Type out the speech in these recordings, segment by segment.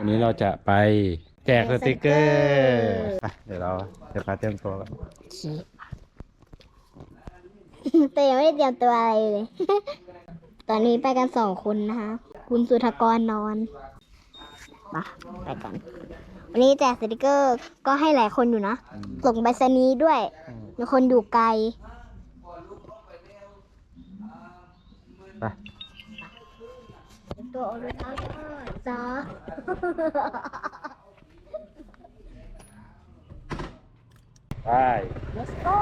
วันนี้เราจะไปแจกสติกเกอร์ไปเดี๋ยวเราจะพาเตรียมตัวกันแต่ยังไม่ได้เตรียมตัวอะไรเลย ตอนนี้ไปกันสองคนนะคะ คุณสุธกรนอนมาไปกัน วันนี้แจกสติกเกอร์ก็ให้หลายคนอยู่นะ อืมส่งไปรษณีย์ด้วยมีคนอยู่ไกล ไป ตัวโอรุตาจ้าไป let's go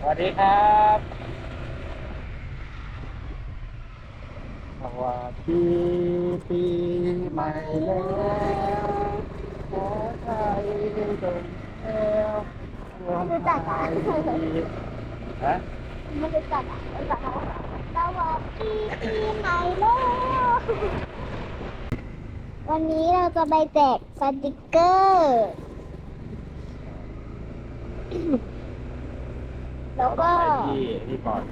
สวัสดีครับสวัสดีปีใหม่แล้วขอไทยจง แล้วความรู้จักอะฮะไม่รู้จักอะรู้จักอะสวัสดีปีใหม่แล้ววันนี้เราจะไปแจกสติกเกอร์แล้วก็ไปที่ที่ก่อน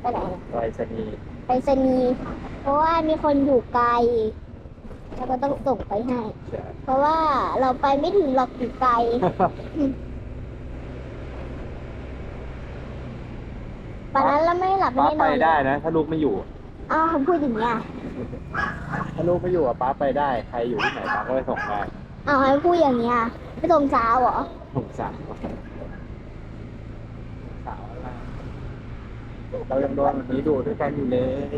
ไปไหนนะไปสนีย์ไปสนีย์เพราะว่ามีคนอยู่ไกล เราก็ต้องส่งไปให้ ใช่เพราะว่าเราไปไม่ถึงหรอกอยู่ไกล ตอนนั้นเราไม่หลับป้าไม่ไปนอนได้นะ ถ้าลูกไม่อยู่ อ้าวเขาพูดอย่างเงี้ยถ้าลูกไม่อยู่อะป้าไปได้ ใครอยู่ที่ไหนป้าก็ไปส่งได้อ้าวให้พูดอย่างเงี้ยไม่ตรงเช้าเหรอสงสารสาวอะไรเรายังโดนแบบนี้ดูด้วยกันอยู่เลย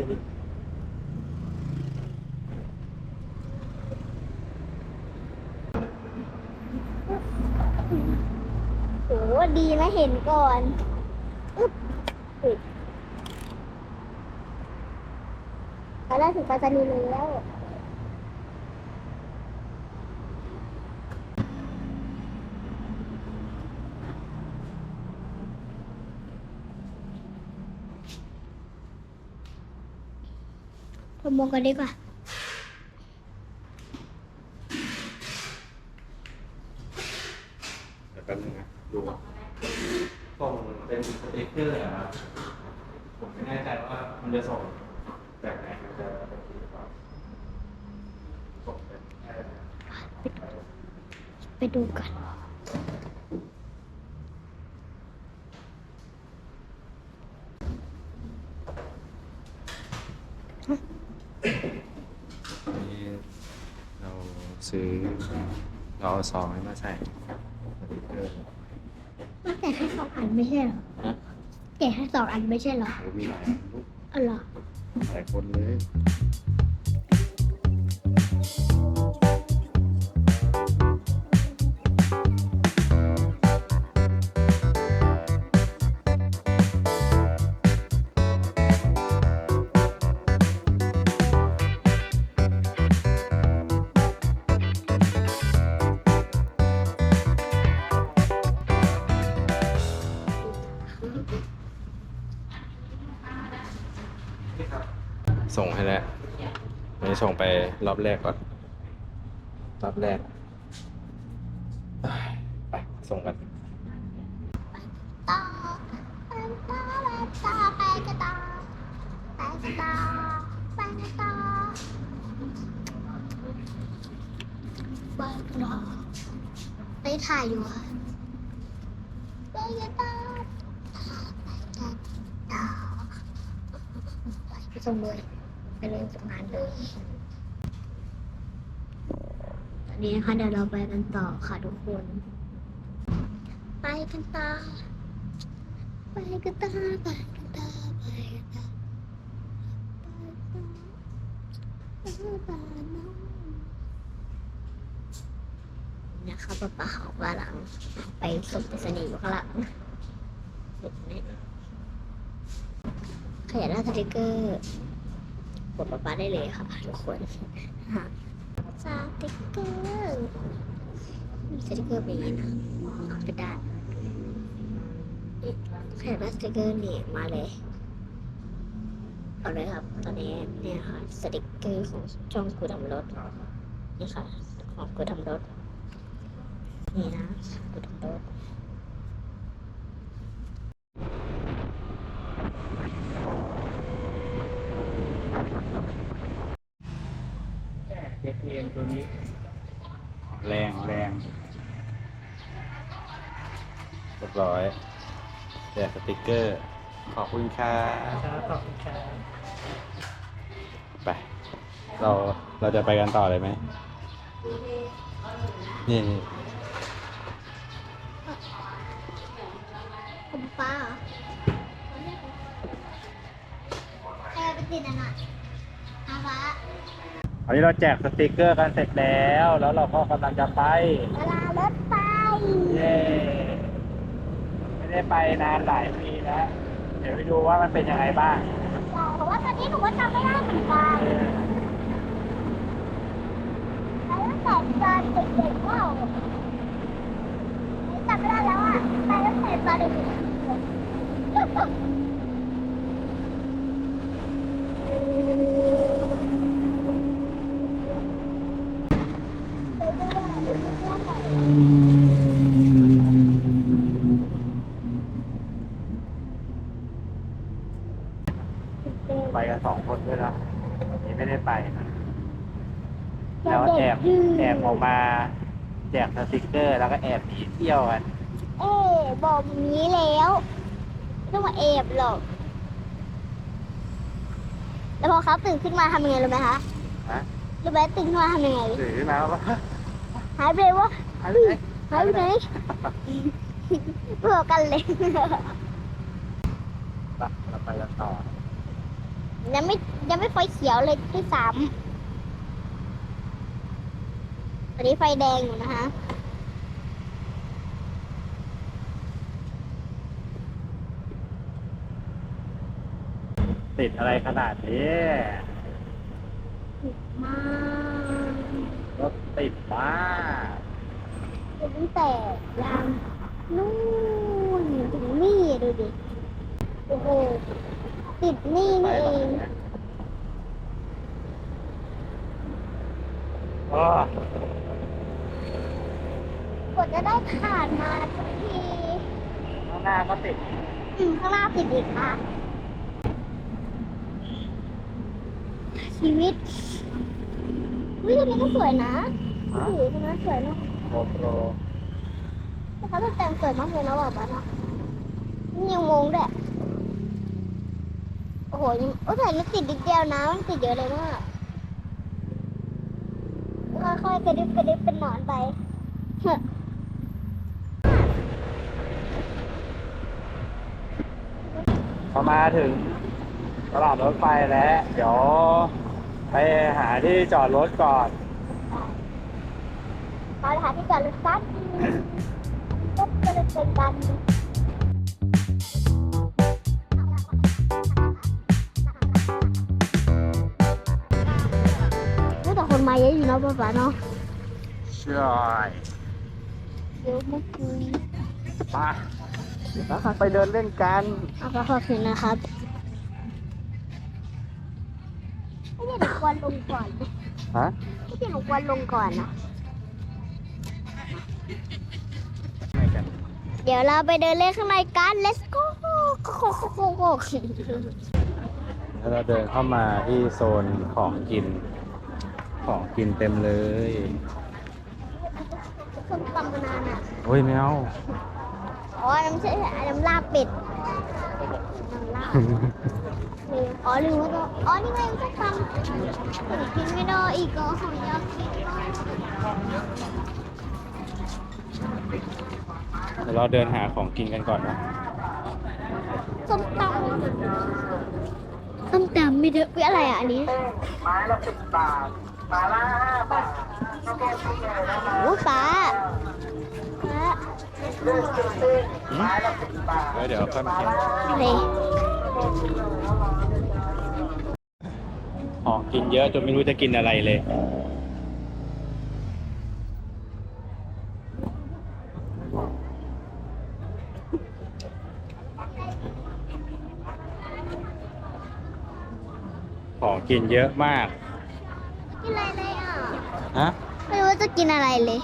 โหดีนะเห็นก่อนอึ๊บปิดตอนแรกถึงปัตตานีแล้วพมองกันดีกว่า เดี๋ ยวแป๊บนึงนะดูส่งเป็นสติ๊กเกอร์อะครับผมไม่แน่ใจว่ามันจะส่งแบบไหนมันจะเป็นหรือเปล่าส่งเป็นแค่ไปดูกันนี่เราซื้อเราเอาซองให้มาใส่สติ๊กเกอร์ มันแกะ ให้สองอันไม่ใช่เหรอนะแกะให้สองอันไม่ใช่เหรอ โอ้มีหลายอันลูกอ๋อเหรอ หลายคนเลย ส่งให้แล้วอันนี้ส่งไปรอบแรกก่อน รอบแรก ไป ส่งกันต่อไปต่อไปต่อไปกันต่อไปกันต่อไปกันต่อไปกันต่อไปถ่ายอยู่อะไปกันต่อไปกันต่อไปไปส่งเลย ไปเลยส่งงานเลยตอนนี้นะคะเดี๋ยวเราไปกันต่อค่ะทุกคน ไปกันต่อไปกันต่อไปกันต่อไปกันต่อไปกันต่อนะคะป๊าป๊าเขากำลังไปส่งไปรษณีอยู่ข้างหลังขยันหน้าสติกเกอร์ กดป๊าป๊าได้เลยค่ะทุกคนสติกเกอร์สติกเกอร์เป็นอย่างนี้นะกระดาษแขกรับสติกเกอร์นี่มาเลยเอาเลยครับ ตอนนี้เนี่ยค่ะสติกเกอร์ของช่องกูทำรถนี่ค่ะของกูทำรถนี่นะกูทำรถ ตัวนี้ แรงแรงเรียบร้อยแจกสติกเกอร์ ขอบคุณครับครับขอบคุณครับไป เราเราจะไปกันต่อเลยไหมนี่นี่ผมป้าเหรอแอร์ไปติดอันน่ะอาฟ้า อันนี้เราแจกสติกเกอร์กันเสร็จแล้ว แล้วเราก็กำลังจะไปเวลารถไฟเย้ไม่ได้ไปนานหลายปีแล้ว เดี๋ยวไปดูว่ามันเป็นยังไงบ้างแต่ว่าตอนนี้หนูก็จำไม่ได้เหมือนกันไปตั้งแต่ตอนเด็กๆว่าจำไม่ได้แล้วอะไปตั้งแต่ตอนเด็กๆ ไปกันสองคนด้วยนะวันนี้ไม่ได้ไปนะแล้วแอบแอบออก มาแจกสติกเกอร์ แล้วก็แอบหนีเที่ยวกันเอ๊ะบอกแบบนี้แล้วไม่ต้องมาเอบหรอก แล้วพอเขาตื่นขึ้นมาทำยังไงรู้ไหมคะฮะรู้ไหมตื่นขึ้นมาทำยังไงถือมาแล้วก็หายไปเลยวะหายไปไหนหายไปไหนเพื่อกันเลยไปเราไปกันต่อยังไม่ยังไม่ไฟเขียวเลยที่สาม ตอนนี้ไฟแดงอยู่นะคะติดอะไรขนาดนี้ มากรถติดมากตั้งแต่ยางนู่นถึงนี่ดูดิ โอ้โห ติดนี่ไปนี่เองนี้โอ้ กว่าจะได้ผ่านมาทุกทีข้างหน้าก็ติดอืมข้างหน้าติดอีกค่ะ ชีวิตวิธีนี้ก็สวยนะฮะสีตรงนั้นสวยเนอะโกโปรแต่เขาแต่งสวยมากเลยนะบอกบ้านนะนี่ยังมงด้วยโอ้โหยังโอ้แต่นี่ติดดิดเดียวนะ มันติดเยอะเลยมากค่อยๆกระดิบกระดิบเป็นหนอนไปเฮ้ย พอมาถึงตลาดรถไฟแล้ว เดี๋ยวไปหาที่จอดรถก่อนมาหาที่จอดรถกันก็จะเป็นกันเฮ้ยแต่คนมาเยอะอยู่เนาะป้าป๋าเนาะใช่เดี๋ยวมาคุยไป ไปเดินเล่นกันเอาไปขอบคุณนะครับไม่ใช่หนูควรลงก่อนนะฮะไม่ใช่หนูควรลงก่อนนะไม่กันเดี๋ยวเราไปเดินเล่นข้างในกัน let's go แล้วเราเดินเข้ามาที่โซนของกิน ของกินเต็มเลยส้มตำมานานอะโอ้ยไม่เอา อ๋อน้ำใช่น้ำลาบเป็ดน้ำลาบลืมอ๋อลืมว่าต้องอ๋อนี่ไงส้มตำผมกินไม่ได้อีกอะผมอยากกินมากเดี๋ยวเราเดินหาของกินกันก่อนนะส้มตำส้มตำไม่เด้ออะไรอะอันนี้ไม้ละสิบบาทมาละห้าบาทโอ้ฟ้าฟ้าเดี๋ยวค่อยมากินอะไรของกินเยอะจนไม่รู้จะกินอะไรเลย ของกินเยอะมาก กินอะไรเลยอะ ฮะ ไม่รู้ว่าจะกินอะไรเลย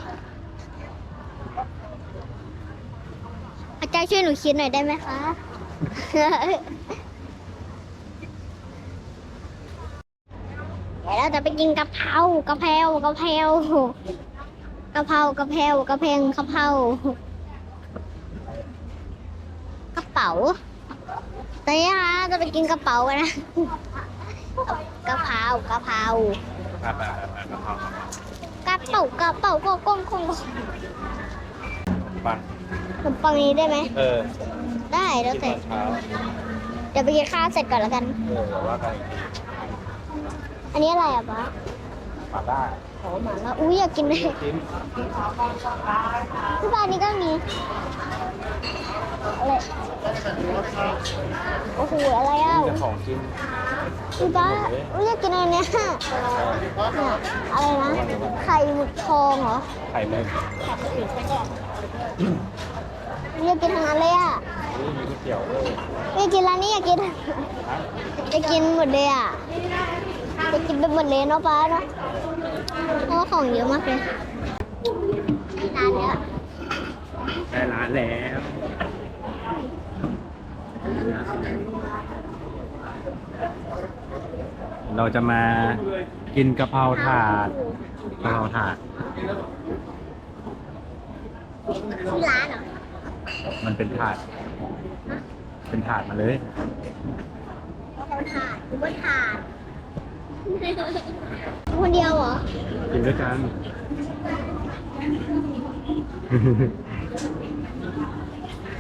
อาจารย์ช่วยหนูคิดหน่อยได้ไหมคะอเราจะไปกินกะเพรากะเพรากะเพรากะเพรากะเพรากะเพงกะเพรากระเป๋าตอนนี้นะคะจะไปกินกระเป๋ากันนะกะเพรากะเพราไปไปไปไปกะเพรากระเป๋ากระเป๋าก็ก้งคงปัง ขนมปังนี้ได้ไหม เออได้แล้วกินตแต่อนเช้าเดี๋ยวไปกินข้าวเสร็จก่อนแล้วกัน เออว่ากันอีกทีอันนี้อะไรอะป๊ามาได้โอ้หมาแล้วอุ้ยอยากกินเลยจิ้มที่บ้านนี้ก็มีอะไรโอ้โหอะไรอะจะของจิ้มพี่ป้าอุ้ยอยากกินอะไรเนี่ยเนี่ยอะไรนะ ไข่หมึกทองเหรอ ไข่มุก อยากกินทั้งนั้นเลยอะนี่มีก๋วยเตี๋ยวด้วยอยากกินร้านนี้อยากกินฮะอยากกินหมดเลยอะอยากกินไปหมดเลยเนาะป้าเนาะเพราะว่าของเยอะมากเลยร้านเนี้ยได้ร้านแล้วเราจะมากินกะเพราถาดกะเพราถาดชื่อร้านเหรอ มันเป็นถาด เป็นถาดมาเลยเขาถาดหรือว่าถาดคนเดียวเหรอ กินด้วยกัน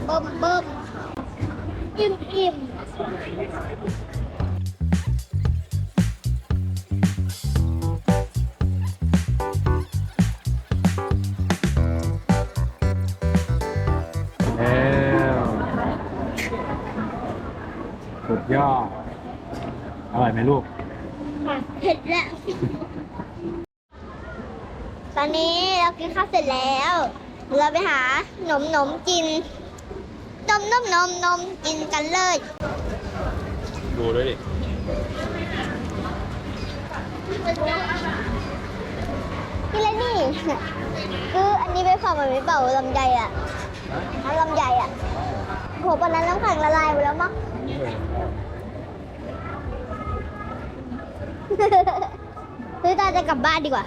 เบิ่มเบิ่มอิ่มอิ่ม สุดยอด อร่อยไหมลูกเผ็ดแล้ว ตอนนี้เรากินข้าวเสร็จแล้ว เราไปหาหนมหนมกิน นมนมนมนมกินกันเลย ดูด้วยดิ กินเลยนี่ คืออันนี้ไปฝากมันไม่เป่าลำไยอะน้ำลำไยอะ โหปนนั้นน้ำแข็งละลายไปแล้วมั้งซื้อตาจะกลับบ้านดีกว่า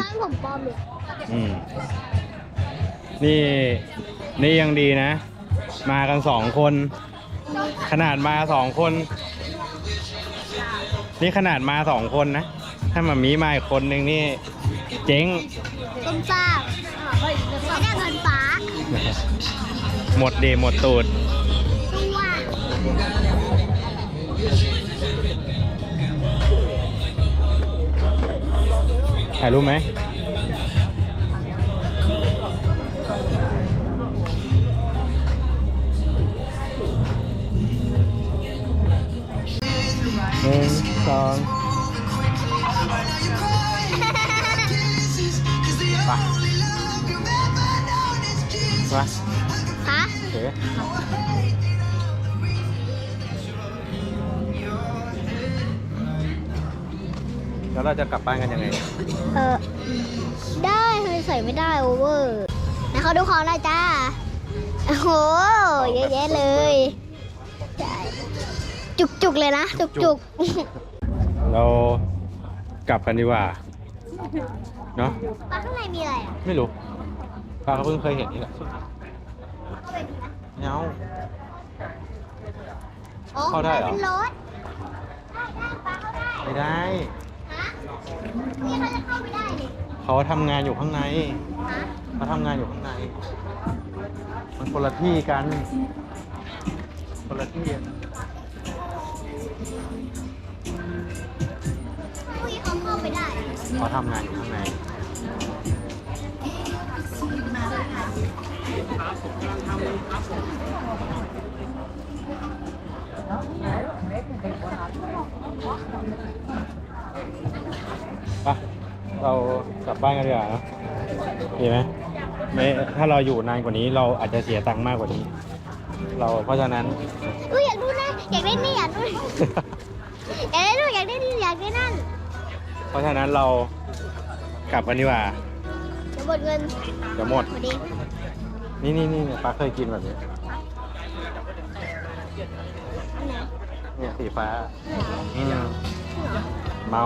ร้านผมปลอมเลยอืมนี่นี่ยังดีนะ มากันสองคน ขนาดมาสองคน นี่ขนาดมาสองคนนะ ถ้ามามีมาอีกคนนึงนี่ เจ๊งต้มซ่าไม่ได้เงินฟ้า หมดเดหมดตูด ถ่ายรูปไหมหนึ่งสองไปไป แล้วเราจะกลับบ้านกันยังไง เออได้ทำไมใส่ไม่ได้โอเวอร์นะเขาดูของหน่อยจ้า โอ้โห เยอะแยะเลยใช่จุกๆเลยนะ จุกเรากลับกันดีกว่า เนาะๆปลาข้างในมีอะไรอะ ไม่รู้ป้าเขาเพิ่งเคยเห็นนี่แหละเข้าไปดูนะ เงาอ๋อเข้าได้เหรอเป็นรถได้ได้ปลาเข้าได้ ไม่ได้ ฮะ นี่เขาจะเข้าไม่ได้นี่เขาทำงานอยู่ข้างในฮะ เขาทำงานอยู่ข้างใน มันคนละที่กัน คนละที่อะพวกนี้เขาเข้าไปได้ เขาทำงานอยู่ข้างใน ไปเรากลับบ้านกันดีกว่าเนอะดีไหมไม่ถ้าเราอยู่นานกว่านี้เราอาจจะเสียตังค์มากกว่านี้ เราเพราะฉะนั้นอุ้ยอยากดูนะอยากได้นี่อยากดูอยากได้ดูนอยากได้นี่อยากได้นั่นเพราะฉะนั้นเรากลับกันดีกว่าเดี๋ยวหมดเงินเดี๋ยวหมด พอดี นี่นี่นี่เนี่ยป้าเคยกินแบบนี้อันไหนเนี่ยสีฟ้าอืมเมา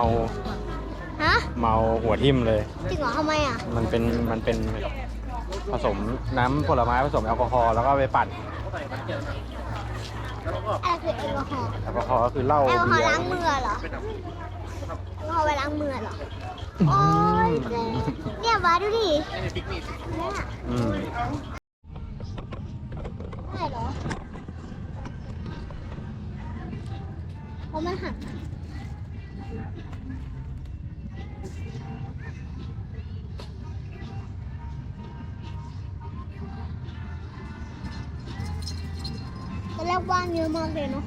ฮะเมาหัวทิ่มเลย จริงเหรอทำไมอะมันเป็น มันเป็นผสมน้ำผลไม้ผสมแอลกอฮอล์แล้วก็เอาไปปั่นอะไรคือแอลกอฮอล์แอลกอฮอล์ก็คือเหล้าแอลกอฮอเบีล์ยล้างร์มือเหรอแอลกอฮอล์ไปล้างมือเหรอ โอ้ยเจ๊เนี่ยมาดูดิเนี่ยอืม ได้เหรอเพราะมันหักตอนแรกว่างเยอะมากเลยเนาะ